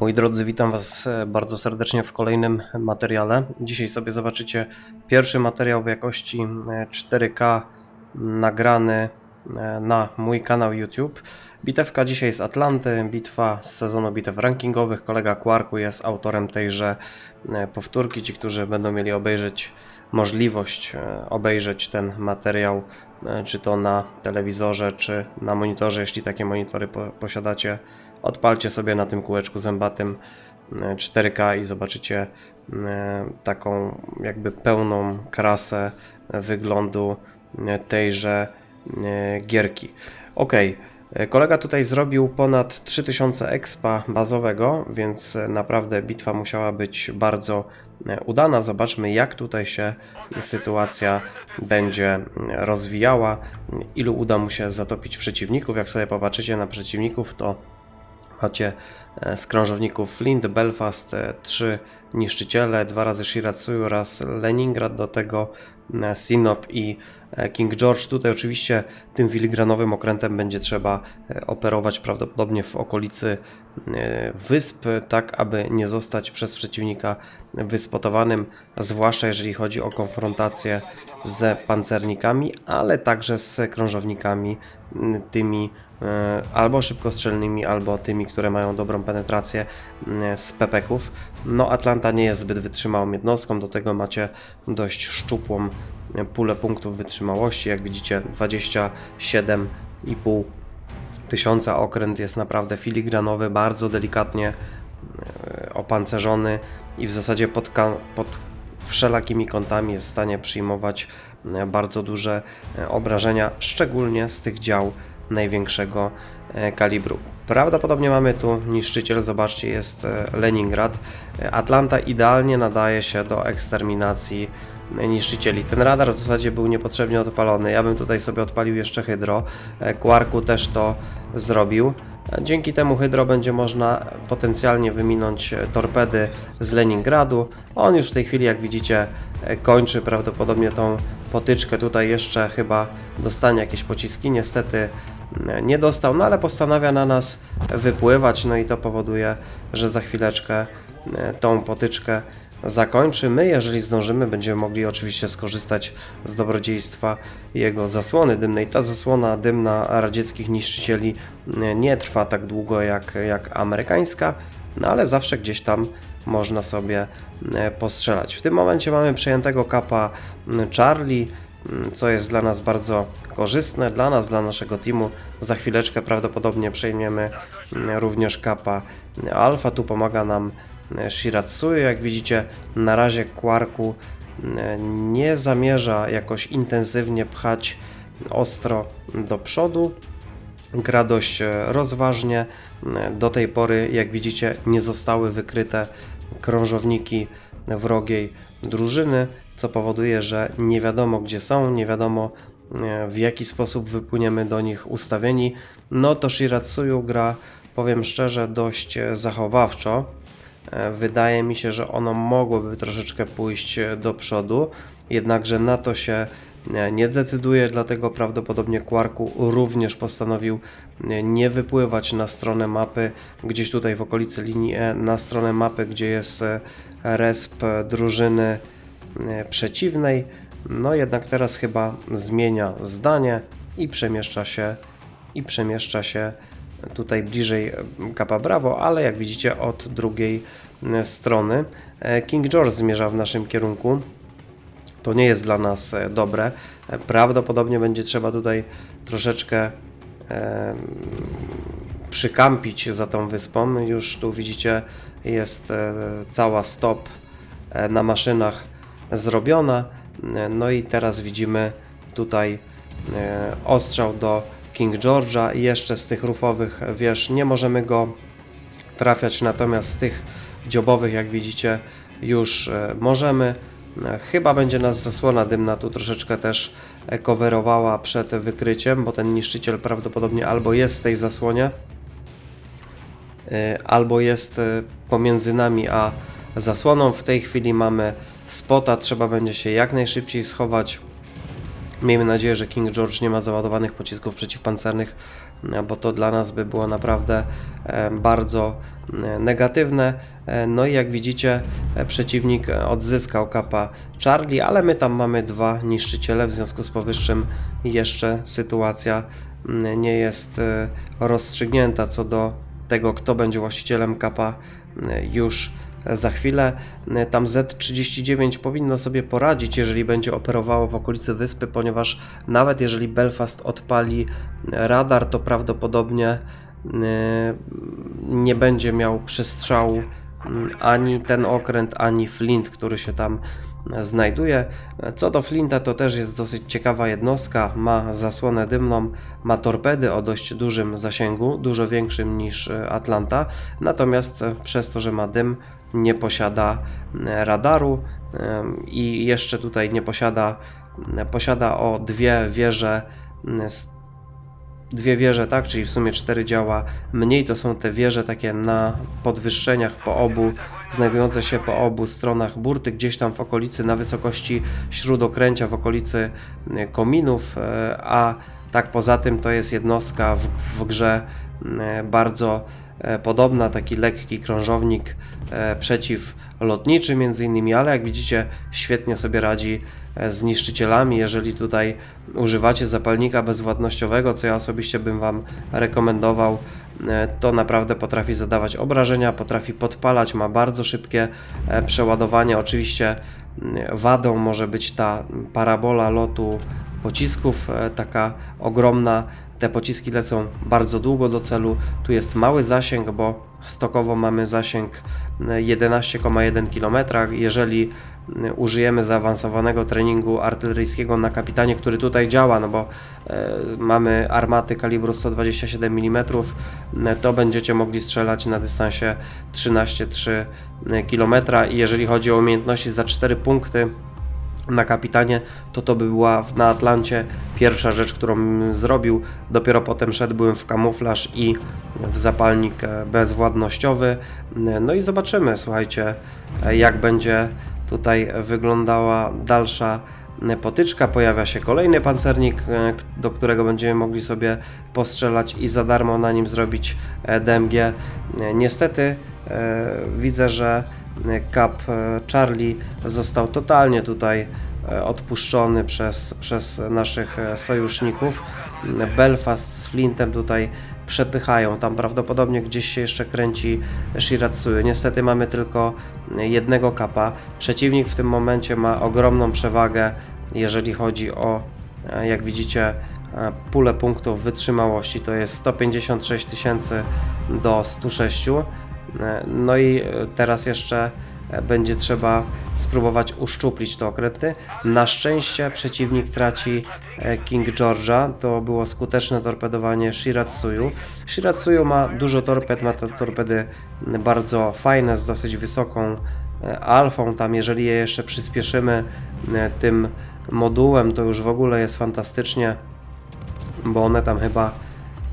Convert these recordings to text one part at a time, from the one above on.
Moi drodzy, witam Was e, bardzo serdecznie w kolejnym materiale. Dzisiaj sobie zobaczycie pierwszy materiał w jakości e, 4K nagrany e, na mój kanał YouTube. Bitewka dzisiaj z Atlanty, bitwa z sezonu bitew rankingowych. Kolega Quarku jest autorem tejże e, powtórki. Ci, którzy będą mieli obejrzeć możliwość obejrzeć ten materiał, czy to na telewizorze, czy na monitorze, jeśli takie monitory po- posiadacie, odpalcie sobie na tym kółeczku zębatym e, 4K i zobaczycie e, taką jakby pełną krasę e, wyglądu e, tejże e, gierki. Ok, kolega tutaj zrobił ponad 3000 expa bazowego, więc e, naprawdę bitwa musiała być bardzo e, udana. Zobaczmy jak tutaj się sytuacja będzie rozwijała, ilu uda mu się zatopić przeciwników. Jak sobie popatrzycie na przeciwników, to Macie e, z krążowników Flint, Belfast, e, trzy niszczyciele, dwa razy Shiratsuyu oraz Leningrad, do tego e, Sinop i King George. Tutaj oczywiście tym filigranowym okrętem będzie trzeba operować prawdopodobnie w okolicy wysp, tak aby nie zostać przez przeciwnika wyspotowanym, zwłaszcza jeżeli chodzi o konfrontację z pancernikami, ale także z krążownikami tymi albo szybkostrzelnymi, albo tymi, które mają dobrą penetrację m, z pepeków. No Atlanta nie jest zbyt wytrzymałą jednostką, do tego macie dość szczupłą e, pulę punktów wytrzymałości, jak widzicie 27,5 tysiąca okręt jest naprawdę filigranowy, bardzo delikatnie e, opancerzony i w zasadzie pod, pod wszelakimi kątami jest w stanie przyjmować e, bardzo duże e, obrażenia, szczególnie z tych dział największego e, kalibru. Prawdopodobnie mamy tu niszczyciel, zobaczcie, jest e, Leningrad. Atlanta idealnie nadaje się do eksterminacji e, niszczycieli. Ten radar w zasadzie był niepotrzebnie odpalony. Ja bym tutaj sobie odpalił jeszcze hydro. Quarku też to zrobił. Dzięki temu hydro będzie można potencjalnie wyminąć torpedy z Leningradu. On już w tej chwili, jak widzicie, kończy prawdopodobnie tą potyczkę. Tutaj jeszcze chyba dostanie jakieś pociski. Niestety nie dostał, no ale postanawia na nas wypływać. No i to powoduje, że za chwileczkę e, tą potyczkę zakończy. My, jeżeli zdążymy, będziemy mogli oczywiście skorzystać z dobrodziejstwa jego zasłony dymnej. Ta zasłona dymna radzieckich niszczycieli e, nie trwa tak długo jak, jak amerykańska, no ale zawsze gdzieś tam można sobie e, postrzelać. W tym momencie mamy przejętego kapa m, Charlie, m, co jest dla nas bardzo korzystne, dla nas, dla naszego teamu. Za chwileczkę prawdopodobnie przejmiemy m, również kapa Alfa. Tu pomaga nam e, Shiratsuyu. Jak widzicie, na razie Quarku nie zamierza jakoś intensywnie pchać ostro do przodu. Gra dość e, rozważnie. Do tej pory, jak widzicie, nie zostały wykryte krążowniki wrogiej drużyny, co powoduje, że nie wiadomo gdzie są, nie wiadomo w jaki sposób wypłyniemy do nich ustawieni. No to Shiratsuyu gra, powiem szczerze, dość e, zachowawczo. E, Wydaje mi się, że ono mogłoby troszeczkę pójść e, do przodu, jednakże na to się e, nie decyduje, dlatego prawdopodobnie Quarku również postanowił e, nie wypływać na stronę mapy, gdzieś tutaj w okolicy linii E, na stronę mapy, gdzie jest e, resp drużyny e, przeciwnej. No jednak teraz chyba zmienia zdanie i przemieszcza się i przemieszcza się tutaj bliżej Kapa Bravo, ale jak widzicie od drugiej e, strony. E, King George zmierza w naszym kierunku. To nie jest dla nas e, dobre. Prawdopodobnie będzie trzeba tutaj troszeczkę e, przykampić za tą wyspą. Już tu widzicie jest cała stop na maszynach zrobiona. E, No i teraz widzimy tutaj e, ostrzał do King George'a i jeszcze z tych rufowych wież nie możemy go trafiać, natomiast z tych dziobowych, jak widzicie, już e, możemy. Chyba będzie nas zasłona dymna tu troszeczkę też coverowała przed wykryciem, bo ten niszczyciel prawdopodobnie albo jest w tej zasłonie, albo jest pomiędzy nami a zasłoną. W tej chwili mamy spota, trzeba będzie się jak najszybciej schować. Miejmy nadzieję, że King George nie ma załadowanych pocisków przeciwpancernych, e, bo to dla nas by było naprawdę e, bardzo e, negatywne. No i jak widzicie, przeciwnik odzyskał kapa Charlie, ale my tam mamy dwa niszczyciele, w związku z powyższym jeszcze sytuacja nie jest rozstrzygnięta co do tego, kto będzie właścicielem kapa już za chwilę. Tam Z39 powinno sobie poradzić, jeżeli będzie operowało w okolicy wyspy, ponieważ nawet jeżeli Belfast odpali radar, to prawdopodobnie e, nie będzie miał przestrzału mm, ani ten okręt, ani Flint, który się tam znajduje. Co do Flinta, to też jest dosyć ciekawa jednostka. Ma zasłonę dymną, ma torpedy o dość dużym zasięgu, dużo większym niż e, Atlanta. Natomiast e, przez to, że ma dym, nie posiada e, radaru em, i jeszcze tutaj nie posiada, posiada o dwie wieże dwie wieże, tak, czyli w sumie cztery działa mniej, to są te wieże takie na podwyższeniach po obu, znajdujące się po obu stronach burty, gdzieś tam w okolicy, na wysokości śródokręcia, w okolicy e, kominów, e, a tak poza tym to jest jednostka w, w grze e, bardzo e, podobna, taki lekki krążownik e, przeciwlotniczy między innymi, ale jak widzicie świetnie sobie radzi e, z niszczycielami. Jeżeli tutaj używacie zapalnika bezwładnościowego, co ja osobiście bym Wam rekomendował, e, to naprawdę potrafi zadawać obrażenia, potrafi podpalać, ma bardzo szybkie e, przeładowanie. Oczywiście wadą może być ta parabola lotu pocisków, e, taka ogromna. Te pociski lecą bardzo długo do celu. Tu jest mały zasięg, bo stokowo mamy zasięg e, 11,1 km. Jeżeli e, użyjemy zaawansowanego treningu artyleryjskiego na kapitanie, który tutaj działa, no bo e, mamy armaty kalibru 127 mm, e, to będziecie mogli strzelać na dystansie 13,3 km. I jeżeli chodzi o umiejętności za 4 punkty, na kapitanie, to to by była na Atlancie pierwsza rzecz, którą zrobił. Dopiero potem szedłbym w kamuflaż i w zapalnik e, bezwładnościowy. E, No i zobaczymy, słuchajcie, e, jak będzie tutaj wyglądała dalsza potyczka. Pojawia się kolejny pancernik, do którego będziemy mogli sobie postrzelać i za darmo na nim zrobić DMG. Niestety widzę, że Cap e, Charlie został totalnie tutaj e, odpuszczony przez, przez naszych e, sojuszników. Belfast z Flintem tutaj przepychają. Tam prawdopodobnie gdzieś się jeszcze kręci Shiratsuyu. Niestety mamy tylko jednego kapa. Przeciwnik w tym momencie ma ogromną przewagę, jeżeli chodzi o, jak widzicie, pulę punktów wytrzymałości. To jest 156 tysięcy do 106. E, No i e, teraz jeszcze e, będzie trzeba spróbować uszczuplić te okręty. Na szczęście przeciwnik traci e, King George'a. To było skuteczne torpedowanie Shiratsuyu. Shiratsuyu ma dużo torped, ma te torpedy bardzo fajne, z dosyć wysoką e, alfą. Tam jeżeli je jeszcze przyspieszymy e, tym modułem, to już w ogóle jest fantastycznie, bo one tam chyba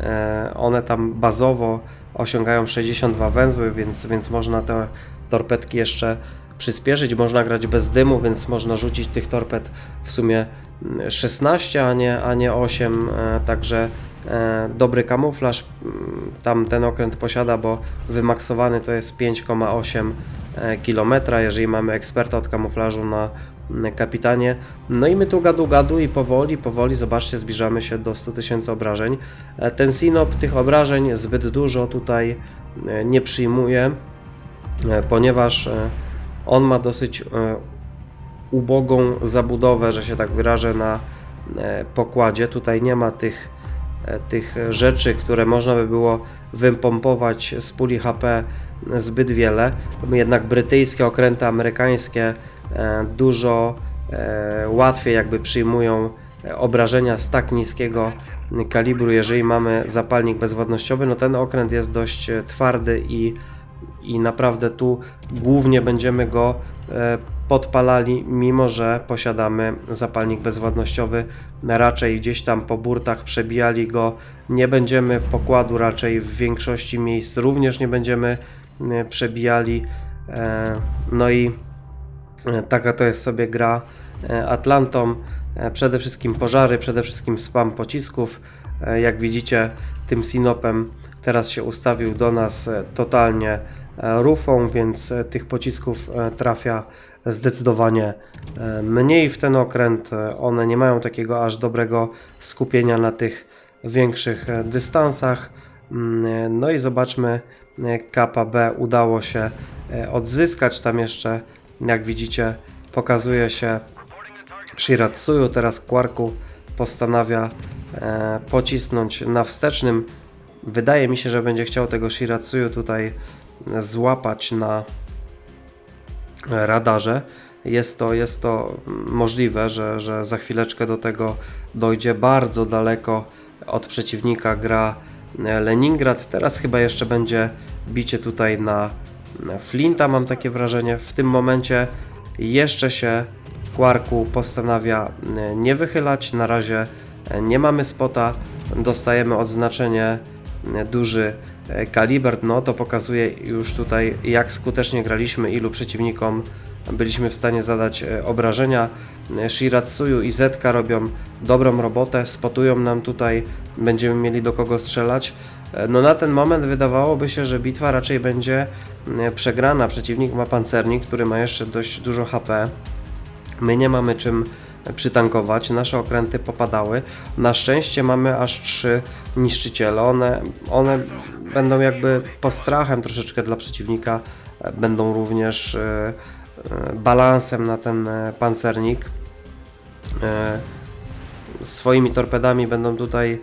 E, One tam bazowo osiągają 62 węzły, więc, więc można te torpedki jeszcze przyspieszyć. Można grać bez dymu, więc można rzucić tych torped w sumie mm, 16, a nie, a nie 8. e, Także dobry kamuflaż mm, tam ten okręt posiada, bo wymaksowany to jest 5,8 km. Jeżeli mamy eksperta od kamuflażu na mm, kapitanie. No i my tu gadu gadu i powoli, powoli, zobaczcie, zbliżamy się do 100 tysięcy obrażeń. E, Ten Sinop tych obrażeń zbyt dużo tutaj e, nie przyjmuje, e, ponieważ e, on ma dosyć e, ubogą zabudowę, że się tak wyrażę, na e, pokładzie. Tutaj nie ma tych, e, tych rzeczy, które można by było wypompować z puli HP zbyt wiele. Jednak brytyjskie okręty amerykańskie e, dużo e, łatwiej jakby przyjmują e, obrażenia z tak niskiego kalibru, jeżeli mamy zapalnik bezwładnościowy, no ten okręt jest dość e, twardy i, i naprawdę tu głównie będziemy go e, podpalali, mimo że posiadamy zapalnik bezwładnościowy. Raczej gdzieś tam po burtach przebijali go. Nie będziemy pokładu raczej w większości miejsc również nie będziemy e, przebijali. E, No i e, taka to jest sobie gra Atlantą. Przede wszystkim pożary, przede wszystkim spam pocisków. Jak widzicie, tym sinopem teraz się ustawił do nas totalnie rufą, więc tych pocisków trafia zdecydowanie e, mniej w ten okręt. E, One nie mają takiego aż dobrego skupienia na tych większych e, dystansach. Mm, No i zobaczmy, e, kapa B udało się odzyskać. Tam jeszcze, jak widzicie, pokazuje się Shiratsuyu. Teraz Quarku postanawia pocisnąć na wstecznym. Wydaje mi się, że będzie chciał tego Shiratsuyu tutaj złapać na radarze. Jest to, jest to możliwe, że, że za chwileczkę do tego dojdzie bardzo daleko od przeciwnika gra e, Leningrad. Teraz chyba jeszcze będzie bicie tutaj na Flinta, mam takie wrażenie. W tym momencie jeszcze się Quarku postanawia e, nie wychylać. Na razie e, nie mamy spota. Dostajemy odznaczenie duży e, kaliber. No to pokazuje już tutaj, jak skutecznie graliśmy, ilu przeciwnikom byliśmy w stanie zadać e, obrażenia. E, Shiratsuyu i Zetka robią dobrą robotę, spotują nam tutaj, będziemy mieli do kogo strzelać. No na ten moment wydawałoby się, że bitwa raczej będzie przegrana. Przeciwnik ma pancernik, który ma jeszcze dość dużo HP. My nie mamy czym przytankować, nasze okręty popadały. Na szczęście mamy aż trzy niszczyciele. One, one będą jakby postrachem troszeczkę dla przeciwnika, będą również e, e, balansem na ten e, pancernik. Swoimi torpedami będą tutaj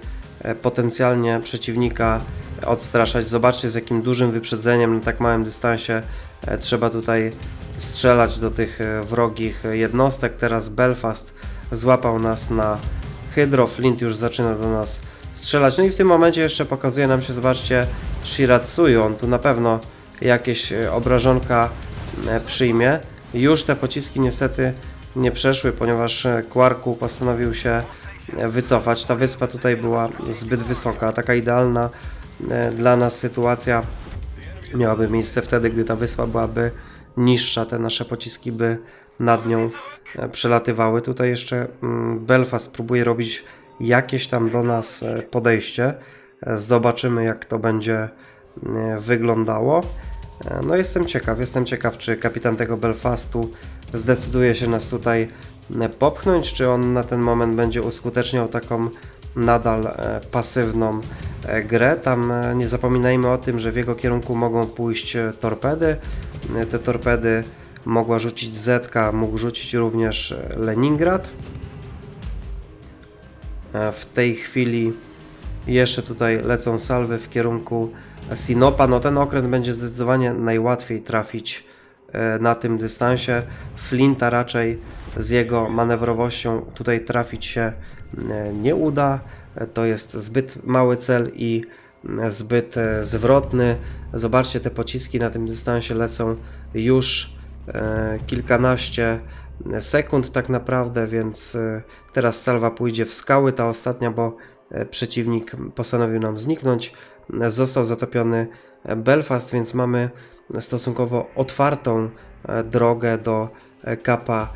potencjalnie przeciwnika odstraszać. Zobaczcie z jakim dużym wyprzedzeniem na tak małym dystansie trzeba tutaj strzelać do tych e, wrogich jednostek. Teraz Belfast złapał nas na Hydro, Flint już zaczyna do nas strzelać. No i w tym momencie jeszcze pokazuje nam się, zobaczcie, Shiratsuyu. On tu na pewno jakieś e, obrażonka e, przyjmie. Już te pociski niestety nie przeszły, ponieważ Quarku postanowił się wycofać. Ta wyspa tutaj była zbyt wysoka, taka idealna dla nas sytuacja miałaby miejsce wtedy, gdy ta wyspa byłaby niższa, te nasze pociski by nad nią e, przelatywały. Tutaj jeszcze mm, Belfast próbuje robić jakieś tam do nas e, podejście. E, Zobaczymy, jak to będzie wyglądało. No jestem ciekaw, jestem ciekaw, czy kapitan tego Belfastu zdecyduje się nas tutaj popchnąć, czy on na ten moment będzie uskuteczniał taką nadal e, pasywną e, grę. Tam e, nie zapominajmy o tym, że w jego kierunku mogą pójść torpedy. Te torpedy mogła rzucić Zetka, mógł rzucić również Leningrad. W tej chwili jeszcze tutaj lecą salwy w kierunku Sinopa. No ten okręt będzie zdecydowanie najłatwiej trafić na tym dystansie. Flinta raczej z jego manewrowością tutaj trafić się e, nie uda. To jest zbyt mały cel i e, zbyt e, zwrotny. Zobaczcie, te pociski na tym dystansie lecą już kilkanaście sekund tak naprawdę, więc teraz salwa pójdzie w skały, ta ostatnia, bo przeciwnik postanowił nam zniknąć. Został zatopiony Belfast, więc mamy stosunkowo otwartą drogę do kapa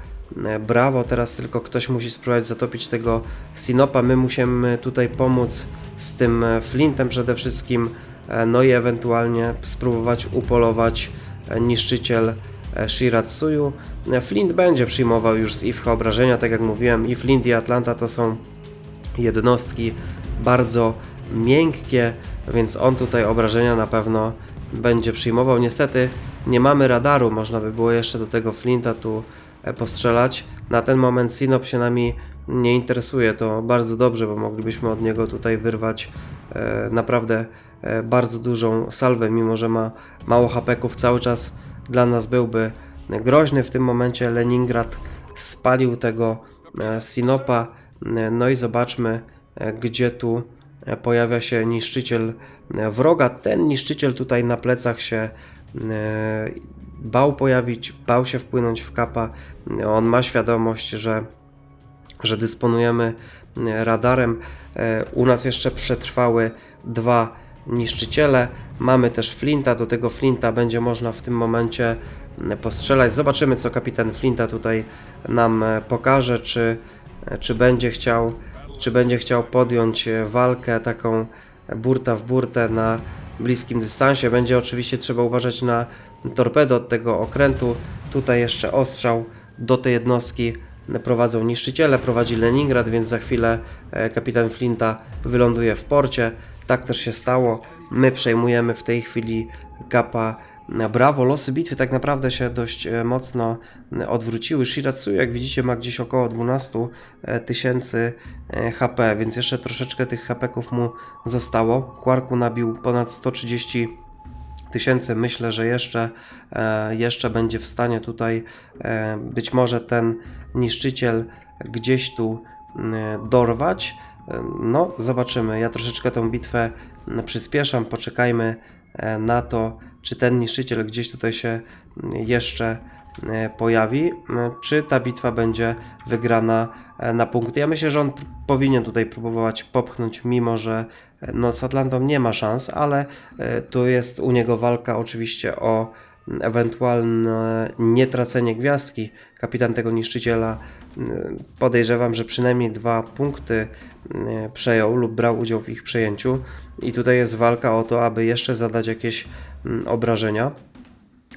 Brawo. Teraz tylko ktoś musi spróbować zatopić tego Sinopa. My musimy tutaj pomóc z tym e, Flintem przede wszystkim, e, no i ewentualnie spróbować upolować e, niszczyciel e, Shiratsuyu. E, Flint będzie przyjmował już z IFHA obrażenia, tak jak mówiłem, i Flint i Atlanta to są jednostki bardzo miękkie, więc on tutaj obrażenia na pewno będzie przyjmował. Niestety nie mamy radaru, można by było jeszcze do tego Flinta tu e, postrzelać. Na ten moment Sinop się nami nie interesuje, to bardzo dobrze, bo moglibyśmy od niego tutaj wyrwać e, naprawdę e, bardzo dużą salwę, mimo że ma mało hapeków, cały czas dla nas byłby groźny. W tym momencie Leningrad spalił tego e, Sinopa, E, no i zobaczmy, e, gdzie tu e, pojawia się niszczyciel e, wroga. Ten niszczyciel tutaj na plecach się e, bał pojawić, bał się wpłynąć w kapa. On ma świadomość, że, że dysponujemy e, radarem. E, U nas jeszcze przetrwały dwa niszczyciele. Mamy też Flinta, do tego Flinta będzie można w tym momencie e, postrzelać. Zobaczymy, co kapitan Flinta tutaj nam e, pokaże, czy, czy będzie chciał czy będzie chciał podjąć walkę taką burta w burtę na bliskim dystansie. Będzie oczywiście trzeba uważać na torpedo od tego okrętu. Tutaj jeszcze ostrzał do tej jednostki prowadzą niszczyciele, prowadzi Leningrad, więc za chwilę e, kapitan Flinta wyląduje w porcie. Tak też się stało. My przejmujemy w tej chwili kapa Brawo, losy bitwy tak naprawdę się dość e, mocno e, odwróciły. Shiratsu, jak widzicie, ma gdzieś około 12 e, tysięcy HP, więc jeszcze troszeczkę tych HP-ków mu zostało. Quarku nabił ponad 130 tysięcy. Myślę, że jeszcze, jeszcze będzie w stanie tutaj być może ten niszczyciel gdzieś tu dorwać. No, zobaczymy. Ja troszeczkę tę bitwę przyspieszam. Poczekajmy na to, czy ten niszczyciel gdzieś tutaj się jeszcze e, pojawi, czy ta bitwa będzie wygrana e, na punkty. Ja myślę, że on powinien tutaj próbować popchnąć, mimo że e, no, z Atlantą nie ma szans, ale tu jest u niego walka oczywiście o ewentualne nietracenie gwiazdki. Kapitan tego niszczyciela podejrzewam, że przynajmniej dwa punkty przejął lub brał udział w ich przejęciu. I tutaj jest walka o to, aby jeszcze zadać jakieś Mm, obrażenia,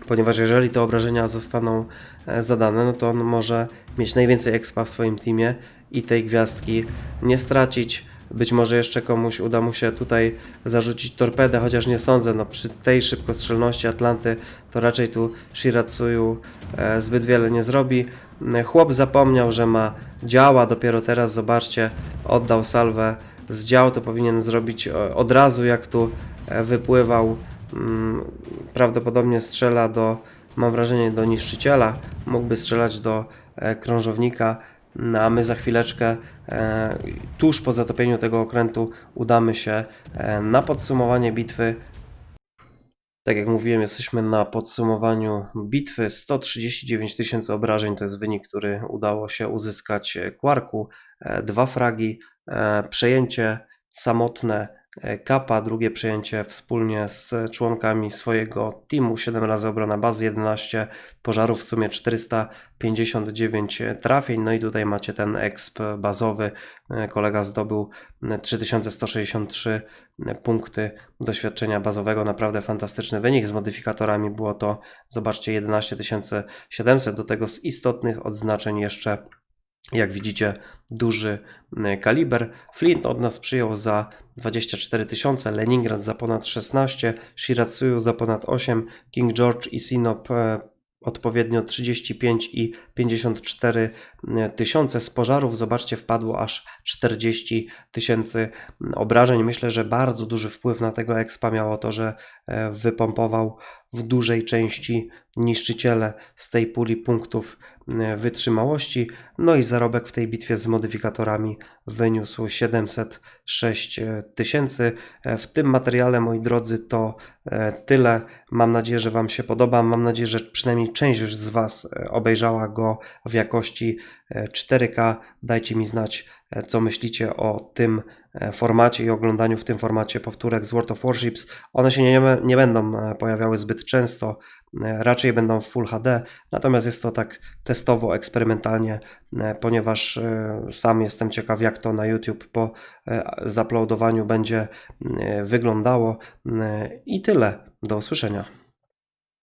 ponieważ jeżeli te obrażenia zostaną e, zadane, no to on może mieć najwięcej expa w swoim teamie i tej gwiazdki nie stracić. Być może jeszcze komuś uda mu się tutaj zarzucić torpedę, chociaż nie sądzę, no przy tej szybkostrzelności Atlanty to raczej tu Shiratsuyu e, zbyt wiele nie zrobi. Chłop zapomniał, że ma działa, dopiero teraz zobaczcie, oddał salwę z dział, to powinien zrobić od razu jak tu e, wypływał Mm, prawdopodobnie strzela do, mam wrażenie, do niszczyciela, mógłby strzelać do e, krążownika, no, a my za chwileczkę, e, tuż po zatopieniu tego okrętu, udamy się e, na podsumowanie bitwy. Tak jak mówiłem, jesteśmy na podsumowaniu bitwy. 139 tysięcy obrażeń to jest wynik, który udało się uzyskać Quarku. Dwa fragi, przejęcie samotne Kappa, drugie przejęcie wspólnie z członkami swojego teamu, 7 razy obrona bazy, 11 pożarów, w sumie 459 trafień, no i tutaj macie ten exp bazowy, kolega zdobył 3163 punkty doświadczenia bazowego, naprawdę fantastyczny wynik, z modyfikatorami było to, zobaczcie, 11700, do tego z istotnych odznaczeń jeszcze jak widzicie, duży e, kaliber. Flint od nas przyjął za 24 tysiące, Leningrad za ponad 16, Shiratsuyu za ponad 8, King George i Sinop e, odpowiednio 35 i 54 e, tysiące. Z pożarów, zobaczcie, wpadło aż 40 tysięcy obrażeń. Myślę, że bardzo duży wpływ na tego expa miało to, że wypompował w dużej części niszczyciele z tej puli punktów E, wytrzymałości. No i zarobek w tej bitwie z modyfikatorami wyniósł 706 tysięcy. E, w tym materiale, moi drodzy, to e, tyle. Mam nadzieję, że Wam się podoba. Mam nadzieję, że przynajmniej część z Was obejrzała go w jakości 4K. Dajcie mi znać, co myślicie o tym formacie i oglądaniu w tym formacie powtórek z World of Warships. One się nie, nie będą pojawiały zbyt często, E, raczej będą w Full HD, natomiast jest to tak testowo, eksperymentalnie, e, ponieważ e, sam jestem ciekaw, jak to na YouTube po zaploadowaniu będzie wyglądało. I tyle. Do usłyszenia.